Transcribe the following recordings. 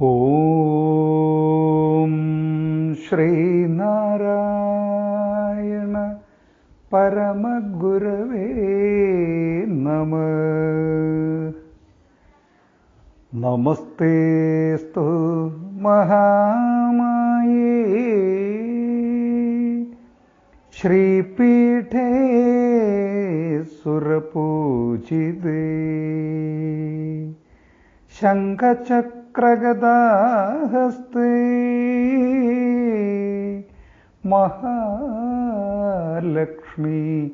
ഓം ശ്രീനാരായണ പരമഗുരവേ നമ. നമസ്തേസ്തു മഹാമായേ. ശ്രീപീഠേ സുരപൂജിതേ. ശംഖചക്രഗദാഹസ്തേ മഹാലക്ഷ്മി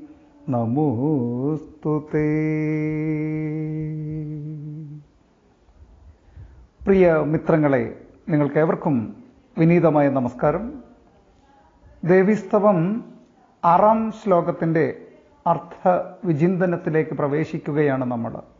നമോസ്തു പ്രിയ മിത്രങ്ങളെ നിങ്ങൾക്കേവർക്കും വിനീതമായ നമസ്കാരം. ദേവീസ്തവം ആറാം ശ്ലോകത്തിന്റെ അർത്ഥ വിചിന്തനത്തിലേക്ക് പ്രവേശിക്കുകയാണ് നമ്മൾ.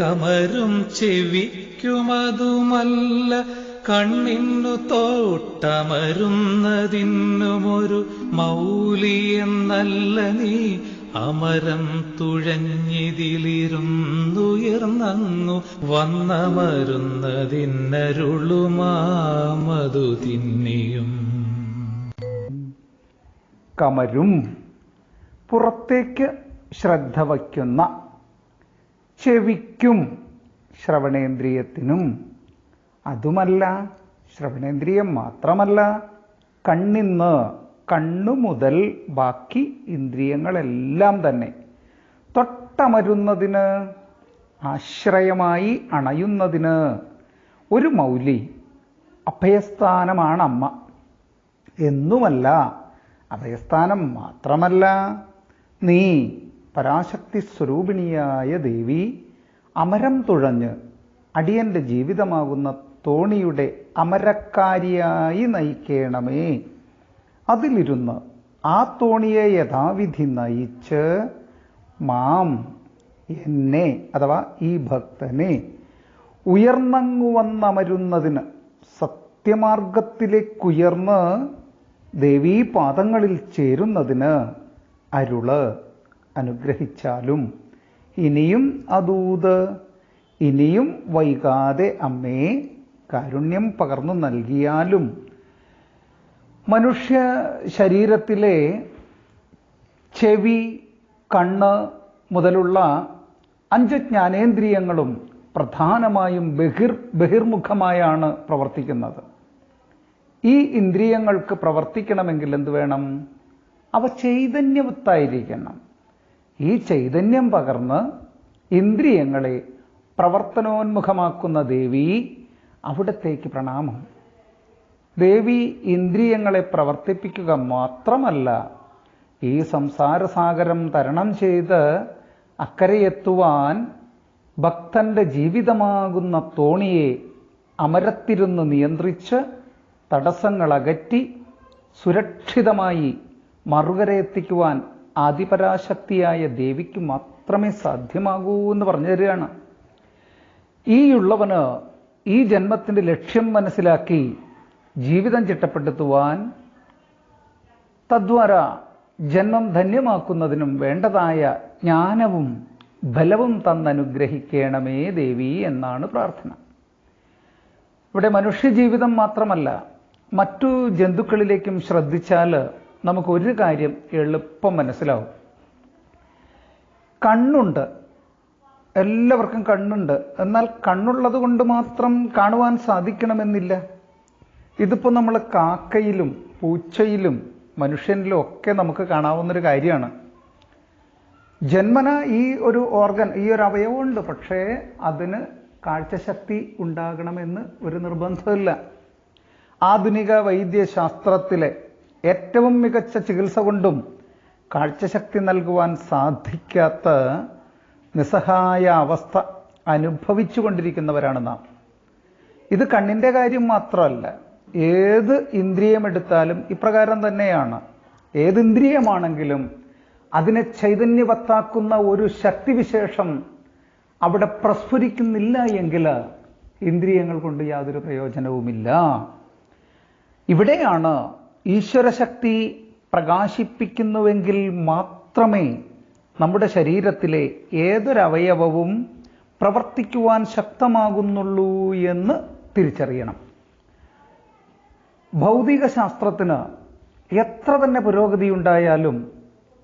കമരും ചെവിക്കുമതുമല്ല. കണ്ണിന്നു തോട്ടമരുന്നതിന്നുമൊരു മൗലിയെന്നല്ല നീ. അമരം തുഴഞ്ഞിതിലിരുന്നുയർന്നു വന്നമരുന്നതിന്നരുളുമാമതു തിന്നിയും. കമരും പുറത്തേക്ക് ശ്രദ്ധ വയ്ക്കുന്ന ചെവിക്കും ശ്രവണേന്ദ്രിയത്തിനും. അതുമല്ല ശ്രവണേന്ദ്രിയം മാത്രമല്ല കണ്ണിന്ന് കണ്ണു മുതൽ ബാക്കി ഇന്ദ്രിയങ്ങളെല്ലാം തന്നെ തൊട്ടമരുന്നതിന് ആശ്രയമായി അണയുന്നതിന് ഒരു മൗലി അഭയസ്ഥാനമാണ് അമ്മ. എന്നുമല്ല അഭയസ്ഥാനം മാത്രമല്ല നീ പരാശക്തി സ്വരൂപിണിയായ ദേവി അമരം തുഴഞ്ഞ് അടിയന്റെ ജീവിതമാകുന്ന തോണിയുടെ അമരക്കാരിയായി നയിക്കണമേ. അതിലിരുന്ന് ആ തോണിയെ യഥാവിധി നയിച്ച് മാം എന്നെ അഥവാ ഈ ഭക്തനെ ഉയർന്നങ്ങുവന്നമരുന്നതിന് സത്യമാർഗത്തിലേക്കുയർന്ന് ദേവീ പാദങ്ങളിൽ ചേരുന്നതിന് അരുൾ. അനുഗ്രഹിച്ചാലും ഇനിയും അതൂത് ഇനിയും വൈകാതെ അമ്മേ കാരുണ്യം പകർന്നു നൽകിയാലും മനുഷ്യ ശരീരത്തിലെ ചെവി കണ്ണ് മുതലുള്ള അഞ്ച് ജ്ഞാനേന്ദ്രിയങ്ങളും പ്രധാനമായും ബഹിർ ബഹിർമുഖമായാണ് പ്രവർത്തിക്കുന്നത്. ഈ ഇന്ദ്രിയങ്ങൾക്ക് പ്രവർത്തിക്കണമെങ്കിൽ എന്ത് വേണം? അവ ചൈതന്യവത്തായിരിക്കണം. ഈ ചൈതന്യം പകർന്ന് ഇന്ദ്രിയങ്ങളെ പ്രവർത്തനോന്മുഖമാക്കുന്ന ദേവി അവിടത്തേക്ക് പ്രണാമം. ദേവി ഇന്ദ്രിയങ്ങളെ പ്രവർത്തിപ്പിക്കുക മാത്രമല്ല ഈ സംസാരസാഗരം തരണം ചെയ്ത് അക്കരയെത്തുവാൻ ഭക്തന്റെ ജീവിതമാകുന്ന തോണിയെ അമരത്തിരുന്ന് നിയന്ത്രിച്ച് തടസ്സങ്ങൾ അകറ്റി സുരക്ഷിതമായി മറുകര എത്തിക്കുവാൻ ആദിപരാശക്തിയായ ദേവിക്ക് മാത്രമേ സാധ്യമാകൂ എന്ന് പറഞ്ഞു തരികയാണ്. ഈയുള്ളവന് ഈ ജന്മത്തിന്റെ ലക്ഷ്യം മനസ്സിലാക്കി ജീവിതം ചിട്ടപ്പെടുത്തുവാൻ തദ്വാര ജന്മം ധന്യമാക്കുന്നതിനും വേണ്ടതായ ജ്ഞാനവും ബലവും തന്നനുഗ്രഹിക്കണമേ ദേവി എന്നാണ് പ്രാർത്ഥന. ഇവിടെ മനുഷ്യജീവിതം മാത്രമല്ല മറ്റു ജന്തുക്കളിലേക്കും ശ്രദ്ധിച്ചാൽ നമുക്ക് ഒരു കാര്യം എളുപ്പം മനസ്സിലാവും. കണ്ണുണ്ട്. എല്ലാവർക്കും കണ്ണുണ്ട്. എന്നാൽ കണ്ണുള്ളത് കൊണ്ട് മാത്രം കാണുവാൻ സാധിക്കണമെന്നില്ല. ഇതിപ്പോൾ നമ്മൾ കാക്കയിലും പൂച്ചയിലും മനുഷ്യനിലും ഒക്കെ നമുക്ക് കാണാവുന്നൊരു കാര്യമാണ്. ജന്മന ഈ ഒരു ഓർഗൻ ഈ ഒരു അവയവമുണ്ട്. പക്ഷേ അതിന് കാഴ്ചശക്തി ഉണ്ടാകണമെന്ന് ഒരു നിർബന്ധമില്ല ആധുനിക വൈദ്യശാസ്ത്രത്തിലെ ഏറ്റവും മികച്ച ചികിത്സ കൊണ്ടും കാഴ്ചശക്തി നൽകുവാൻ സാധിക്കാത്ത നിസ്സഹായ അവസ്ഥ അനുഭവിച്ചു കൊണ്ടിരിക്കുന്നവരാണ് നാം. ഇത് കണ്ണിന്റെ കാര്യം മാത്രമല്ല ഏത് ഇന്ദ്രിയമെടുത്താലും ഇപ്രകാരം തന്നെയാണ്. ഏത് ഇന്ദ്രിയമാണെങ്കിലും അതിനെ ചൈതന്യവത്താക്കുന്ന ഒരു ശക്തിവിശേഷം അവിടെ പ്രസ്ഫുരിക്കുന്നില്ല എങ്കിൽ ഇന്ദ്രിയങ്ങൾ കൊണ്ട് യാതൊരു പ്രയോജനവുമില്ല. ഇവിടെയാണ് ഈശ്വരശക്തി പ്രകാശിപ്പിക്കുന്നുവെങ്കിൽ മാത്രമേ നമ്മുടെ ശരീരത്തിലെ ഏതൊരവയവവും പ്രവർത്തിക്കുവാൻ ശക്തമാകുന്നുള്ളൂ എന്ന് തിരിച്ചറിയണം. ഭൗതിക ശാസ്ത്രത്തിന് എത്ര തന്നെ പുരോഗതി ഉണ്ടായാലും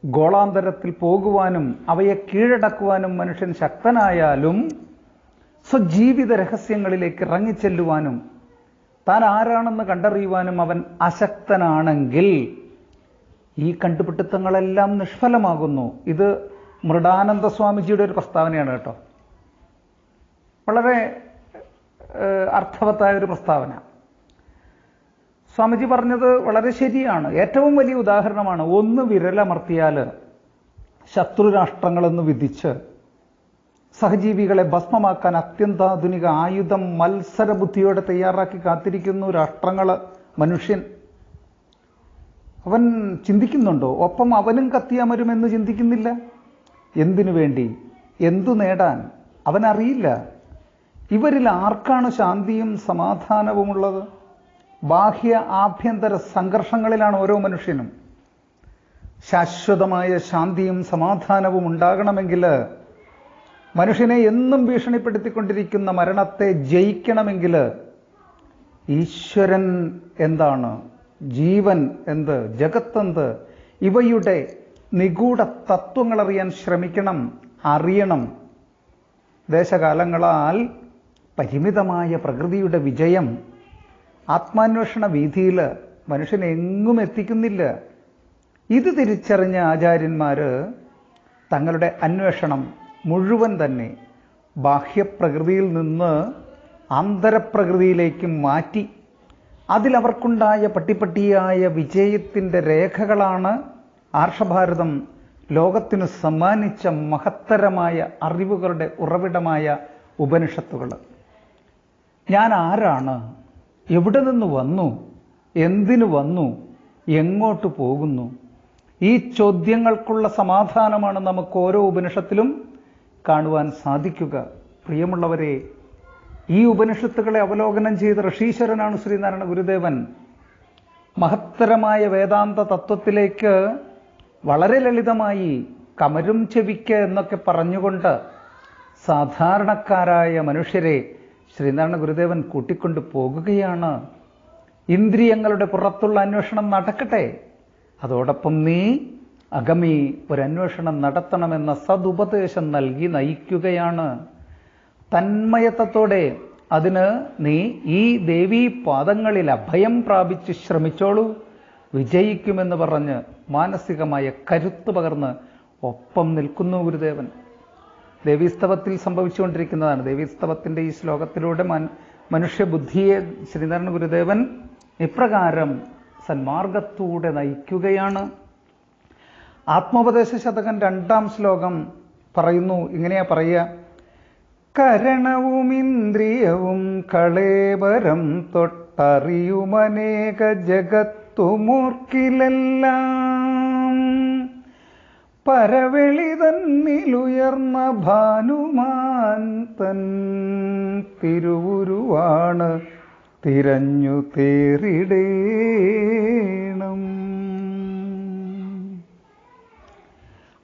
ഗോളാന്തരത്തിൽ പോകുവാനും അവയെ കീഴടക്കുവാനും മനുഷ്യൻ ശക്തനായാലും സ്വജീവിത രഹസ്യങ്ങളിലേക്ക് ഇറങ്ങിച്ചെല്ലുവാനും താൻ ആരാണെന്ന് കണ്ടറിയുവാനും അവൻ അശക്തനാണെങ്കിൽ ഈ കണ്ടുപിടുത്തങ്ങളെല്ലാം നിഷ്ഫലമാകുന്നു. ഇത് മൃഡാനന്ദ സ്വാമിജിയുടെ ഒരു പ്രസ്താവനയാണ് കേട്ടോ. വളരെ അർത്ഥവത്തായ ഒരു പ്രസ്താവന. സ്വാമിജി പറഞ്ഞത് വളരെ ശരിയാണ്. ഏറ്റവും വലിയ ഉദാഹരണമാണ് ഒന്ന് വിരലമർത്തിയാൽ ശത്രുരാഷ്ട്രങ്ങളെന്ന് വിധിച്ച് സഹജീവികളെ ഭസ്മമാക്കാൻ അത്യന്താധുനിക ആയുധം മത്സര ബുദ്ധിയോടെ തയ്യാറാക്കി കാത്തിരിക്കുന്നു രാഷ്ട്രങ്ങൾ മനുഷ്യൻ. അവൻ ചിന്തിക്കുന്നുണ്ടോ? ഒപ്പം അവനും കത്തിയമരുമെന്ന് ചിന്തിക്കുന്നില്ല. എന്തിനു വേണ്ടി? എന്തു നേടാൻ? അവനറിയില്ല. ഇവരിൽ ആർക്കാണ് ശാന്തിയും സമാധാനവുമുള്ളത്? ബാഹ്യ ആഭ്യന്തര സംഘർഷങ്ങളിലാണ് ഓരോ മനുഷ്യനും. ശാശ്വതമായ ശാന്തിയും സമാധാനവും ഉണ്ടാകണമെങ്കിൽ മനുഷ്യനെ എന്നും ഭീഷണിപ്പെടുത്തിക്കൊണ്ടിരിക്കുന്ന മരണത്തെ ജയിക്കണമെങ്കിൽ ഈശ്വരൻ എന്താണ്? ജീവൻ എന്ത്? ജഗത്തെന്ത്? ഇവയുടെ നിഗൂഢ തത്വങ്ങൾ അറിയാൻ ശ്രമിക്കണം അറിയണം. ദേശകാലങ്ങളാൽ പരിമിതമായ പ്രകൃതിയുടെ വിജയം ആത്മാന്വേഷണ വീതിയിൽ മനുഷ്യനെ എങ്ങും എത്തിക്കുന്നില്ല. ഇത് തിരിച്ചറിഞ്ഞ ആചാര്യന്മാർ തങ്ങളുടെ അന്വേഷണം മുഴുവൻ തന്നെ ബാഹ്യപ്രകൃതിയിൽ നിന്ന് ആന്തരപ്രകൃതിയിലേക്ക് മാറ്റി അതിലവർക്കുണ്ടായ പട്ടിപ്പട്ടിയായ വിജയത്തിന്റെ രേഖകളാണ് ആർഷഭാരതം ലോകത്തിന് സമ്മാനിച്ച മഹത്തരമായ അറിവുകളുടെ ഉറവിടമായ ഉപനിഷത്തുകൾ. ഞാൻ ആരാണ്? എവിടെ നിന്ന് വന്നു? എന്തിനു വന്നു? എങ്ങോട്ട് പോകുന്നു? ഈ ചോദ്യങ്ങൾക്കുള്ള സമാധാനമാണ് നമുക്ക് ഓരോ ഉപനിഷത്തിലും കാണുവാൻ സാധിക്കുക. പ്രിയമുള്ളവരെ ഈ ഉപനിഷത്തുകളെ അവലോകനം ചെയ്ത ഋഷീശ്വരനാണ് ശ്രീനാരായണ ഗുരുദേവൻ. മഹത്തരമായ വേദാന്ത തത്വത്തിലേക്ക് വളരെ ലളിതമായി കമരും ചെവിക്ക് എന്നൊക്കെ പറഞ്ഞുകൊണ്ട് സാധാരണക്കാരായ മനുഷ്യരെ ശ്രീനാരായണ ഗുരുദേവൻ കൂട്ടിക്കൊണ്ടു പോകുകയാണ്. ഇന്ദ്രിയങ്ങളുടെ പുറത്തുള്ള അന്വേഷണം നടക്കട്ടെ. അതോടൊപ്പം നീ അഗമി ഒരന്വേഷണം നടത്തണമെന്ന സതുപദേശം നൽകി നയിക്കുകയാണ്. തന്മയത്വത്തോടെ അതിന് നീ ഈ ദേവീ പാദങ്ങളിൽ അഭയം പ്രാപിച്ച് ശ്രമിച്ചോളൂ. വിജയിക്കുമെന്ന് പറഞ്ഞ് മാനസികമായ കരുത്ത് പകർന്ന് ഒപ്പം നിൽക്കുന്നു ഗുരുദേവൻ. ദേവീസ്തവത്തിൽ സംഭവിച്ചുകൊണ്ടിരിക്കുന്നതാണ്. ദേവീസ്തവത്തിന്റെ ഈ ശ്ലോകത്തിലൂടെ മനുഷ്യബുദ്ധിയെ ശ്രീനാരായണ ഗുരുദേവൻ ഇപ്രകാരം സന്മാർഗത്തൂടെ നയിക്കുകയാണ്. ആത്മോപദേശ ശതകം രണ്ടാം ശ്ലോകം പറയുന്നു. ഇങ്ങനെയാ പറയുക. കരണവും ഇന്ദ്രിയവും കളേവരം തൊട്ടറിയുമനേക ജഗത്തുമൂർക്കിലെല്ലാം. പരവെളി തന്നിലുയർന്ന ഭാനുമാൻ തൻ തിരുവുരുവാണ് തിരഞ്ഞു തേറിടേണം.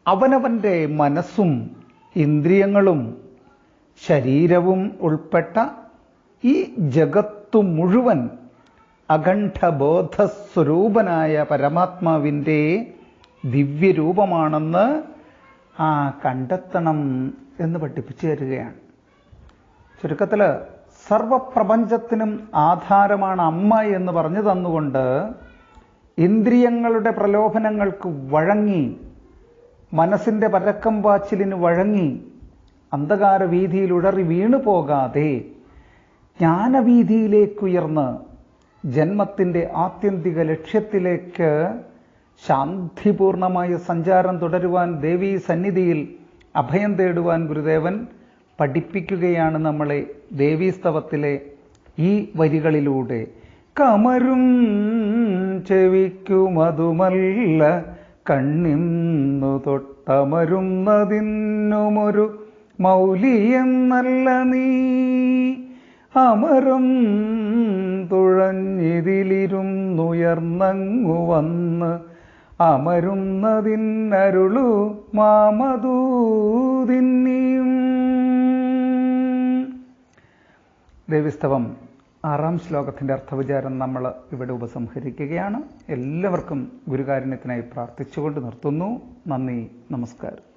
അവനവന്റെ മനസ്സും ഇന്ദ്രിയങ്ങളും ശരീരവും ഉൾപ്പെട്ട ഈ ജഗത്തു മുഴുവൻ അഖണ്ഡബോധസ്വരൂപനായ പരമാത്മാവിന്റെ ദിവ്യരൂപമാണെന്ന് ആ കണ്ടെത്തണം എന്ന് പഠിപ്പിച്ചു തരികയാണ്. ചുരുക്കത്തിൽ സർവപ്രപഞ്ചത്തിനും ആധാരമാണ് അമ്മ എന്ന് പറഞ്ഞു തന്നുകൊണ്ട് ഇന്ദ്രിയങ്ങളുടെ പ്രലോഭനങ്ങൾക്ക് വഴങ്ങി മനസ്സിന്റെ പരക്കം പാച്ചിലിന് വഴങ്ങി അന്ധകാര വീതിയിൽ ഉടറി വീണു പോകാതെ ജ്ഞാനവീതിയിലേക്കുയർന്ന് ജന്മത്തിന്റെ ആത്യന്തിക ലക്ഷ്യത്തിലേക്ക് ശാന്തിപൂർണമായ സഞ്ചാരം തുടരുവാൻ ദേവീ സന്നിധിയിൽ അഭയം തേടുവാൻ ഗുരുദേവൻ പഠിപ്പിക്കുകയാണ് നമ്മളെ ദേവീസ്തവത്തിലെ ഈ വരികളിലൂടെ. കമരും ചെവിക്കുമതുമല്ല കണ്ണിന്നു തൊട്ടമരുന്നതിന്നുമൊരു മൗലിയെന്നല്ല നീ. അമരും തുഴഞ്ഞിതിലിരുന്നുയർന്നങ്ങു വന്ന് അമരുന്നതിന്നരുളു മാമതൂതിന്നിയും ദേവിസ്തവം ആറാം ശ്ലോകത്തിന്റെ അർത്ഥവിചാരം നമ്മൾ ഇവിടെ ഉപസംഹരിക്കുകയാണ്. എല്ലാവർക്കും ഗുരുകാരുണ്യത്തിനായി പ്രാർത്ഥിച്ചുകൊണ്ട് നിർത്തുന്നു. നന്ദി നമസ്കാരം.